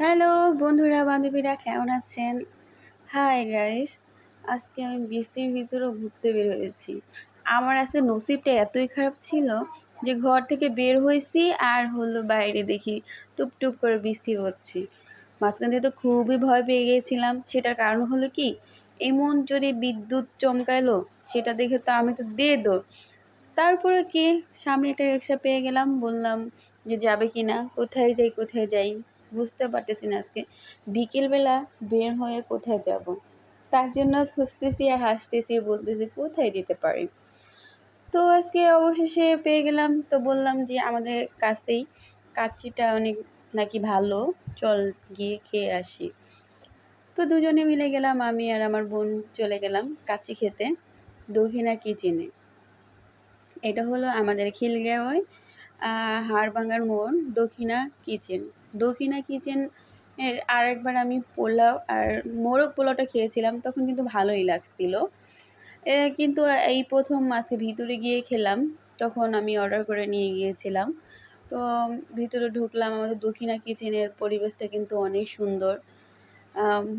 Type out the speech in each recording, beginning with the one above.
Hello বন্ধুরা, বান্ধবীরা কেমন আছেন? হাই গাইস আজকে আমি বৃষ্টির ভিতরেও ঘুরতে বের হয়েছি। আমার আজকে নসিবটা এতই খারাপ ছিল যে ঘর থেকে বের হয়েছি আর হলো বাইরে দেখি টুপটুপ করে বৃষ্টি হচ্ছে। মাঝখান দিয়ে তো খুবই ভয় পেয়ে গিয়েছিলাম সেটার কারণ হলো কি? এমন জোরে বিদ্যুৎ চমকাইলো, সেটা দেখে তো আমি তো দিয়ে দো তারপরে কি? সামনে একটা রিক্সা পেয়ে গেলাম, বললাম যে যাবে কি না কোথায় যাই কোথায় যাই। বুঝতে পারতেছি না আজকে। বিকেলবেলা বের হয়ে কোথায় যাব? তার জন্য খুঁজতেছি আর হাসতেছি, বলতেছি কোথায় যেতে পারি? তো আজকে অবশেষে পেয়ে গেলাম। তো বললাম যে আমাদের কাছেই কাচ্চিটা অনেক নাকি ভালো। চল গিয়ে খেয়ে আসি। তো দুজনে মিলে গেলাম, আমি আর আমার বোন চলে গেলাম কাচ্চি খেতে। দক্ষিণা কিচেনে এটা হলো আমাদের খিলগাঁওয় হাড়ভাঙ্গার মোড়, দক্ষিণা কিচেন দক্ষিণা কিচেন এর আরেকবার আমি পোলাও আর মোরগ পোলাওটা খেয়েছিলাম, তখন কিন্তু ভালোই লাগছিল। কিন্তু এই প্রথম মাসে ভিতরে গিয়ে খেলাম, তখন আমি অর্ডার করে নিয়ে গিয়েছিলাম। তো ভিতরে ঢুকলাম, আমাদের দক্ষিণা কিচেনের পরিবেশটা কিন্তু অনেক সুন্দর।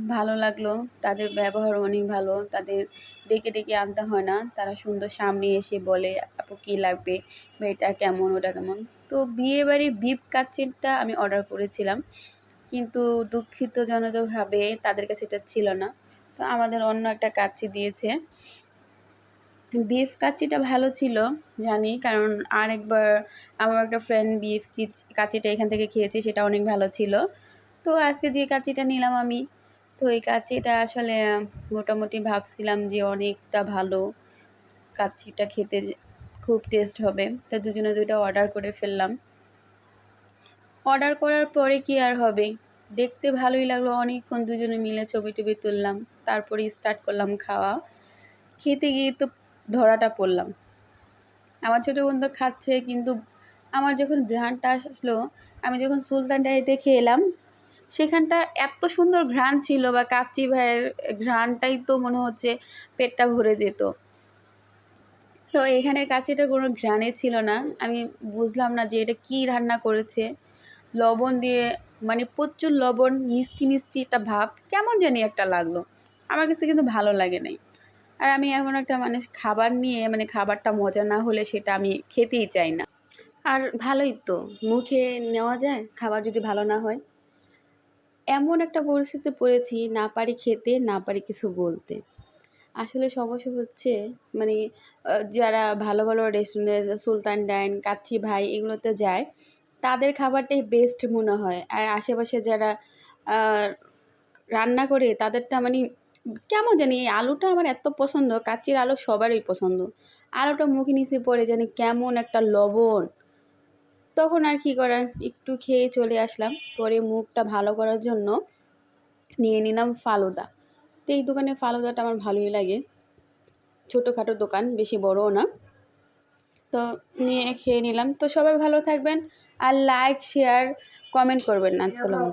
ভালো লাগল। তাদের ব্যবহার অনেক ভালো। তাদের ডেকে ডেকে আনতে হয় না। তারা সুন্দর সামনে এসে বলে, আপু, কী লাগবে? বা এটা কেমন? ওটা কেমন? তো বিয়েবাড়ির বিপ কাচ্চিটা আমি অর্ডার করেছিলাম। কিন্তু দুঃখিতজনকভাবে তাদের কাছে এটা ছিল না। তো আমাদের অন্য একটা কাচ্চি দিয়েছে। বিফ কাচ্চিটা ভালো ছিল, জানি। কারণ আরেকবার আমার একটা ফ্রেন্ড বিফ কাচ্চিটা এখান থেকে খেয়েছি, সেটা অনেক ভালো ছিল। তো আজকে যে কাচিটা নিলাম আমি, তো এই কাচিটা আসলে, মোটামুটি ভাবছিলাম যে অনেকটা ভালো কাচিটা খেতে খুব টেস্ট হবে। তো দুজনে দুইটা অর্ডার করে ফেললাম। অর্ডার করার পরে কি আর হবে? দেখতে ভালোই লাগল, অনেকক্ষণ দুজনে মিলে ছবি টবি তুললাম, তারপরে স্টার্ট করলাম খাওয়া। খেতে গিয়ে তো ধরাটা পড়লাম। আমার ছোটো বন্ধু খাচ্ছে, কিন্তু আমার যখন ঘ্রাণটা আসলো, আমি যখন সুলতান ডায়েরিতে খেয়ে সেখানটা এত সুন্দর ঘ্রাণ ছিল বা কাচ্চি ভাইয়ের ঘ্রাণটাই তো মনে হচ্ছে পেটটা ভরে যেত। তো এখানে কাচ্চিটার কোনো ঘ্রাণে ছিল না। আমি বুঝলাম না যে এটা কী রান্না করেছে। লবণ দিয়ে মানে প্রচুর লবণ, মিষ্টি মিষ্টি একটা ভাব, কেমন জানি একটা লাগল। আমার কাছে কিন্তু ভালো লাগে নাই। আর আমি এমন একটা মানে খাবার নিয়ে মানে খাবারটা মজা না হলে সেটা আমি খেতেই চাই না। আর ভালোই তো, মুখে নেওয়া যায়, খাবার যদি ভালো না হয়। এমন একটা পরিস্থিতি পড়েছি, না পারি খেতে, না পারি কিছু বলতে। আসলে সমস্যা হচ্ছে মানে যারা ভালো ভালো রেস্টুরেন্ট সুলতান ডাইন, কাচ্চি ভাই এগুলোতে যায়, তাদের খাবারটাই বেস্ট মনে হয়। আর আশেপাশে যারা রান্না করে, তাদেরটা মানে কেমন জানি এই আলুটা আমার এত পছন্দ, কাচ্চির আলু সবারই পছন্দ। আলুটা মুখে নিচে পড়ে জানি কেমন একটা লবণ তখন আর কি করার? একটু খেয়ে চলে আসলাম। পরে মুখটা ভালো করার জন্য নিয়ে নিলাম ফালুদা। তো এই দোকানে ফালুদাটা আমার ভালোই লাগে। ছোটোখাটো দোকান, বেশি বড়ও না। তো নিয়ে খেয়ে নিলাম। তো সবাই ভালো থাকবেন আর লাইক শেয়ার কমেন্ট করবেন না। আসসালাম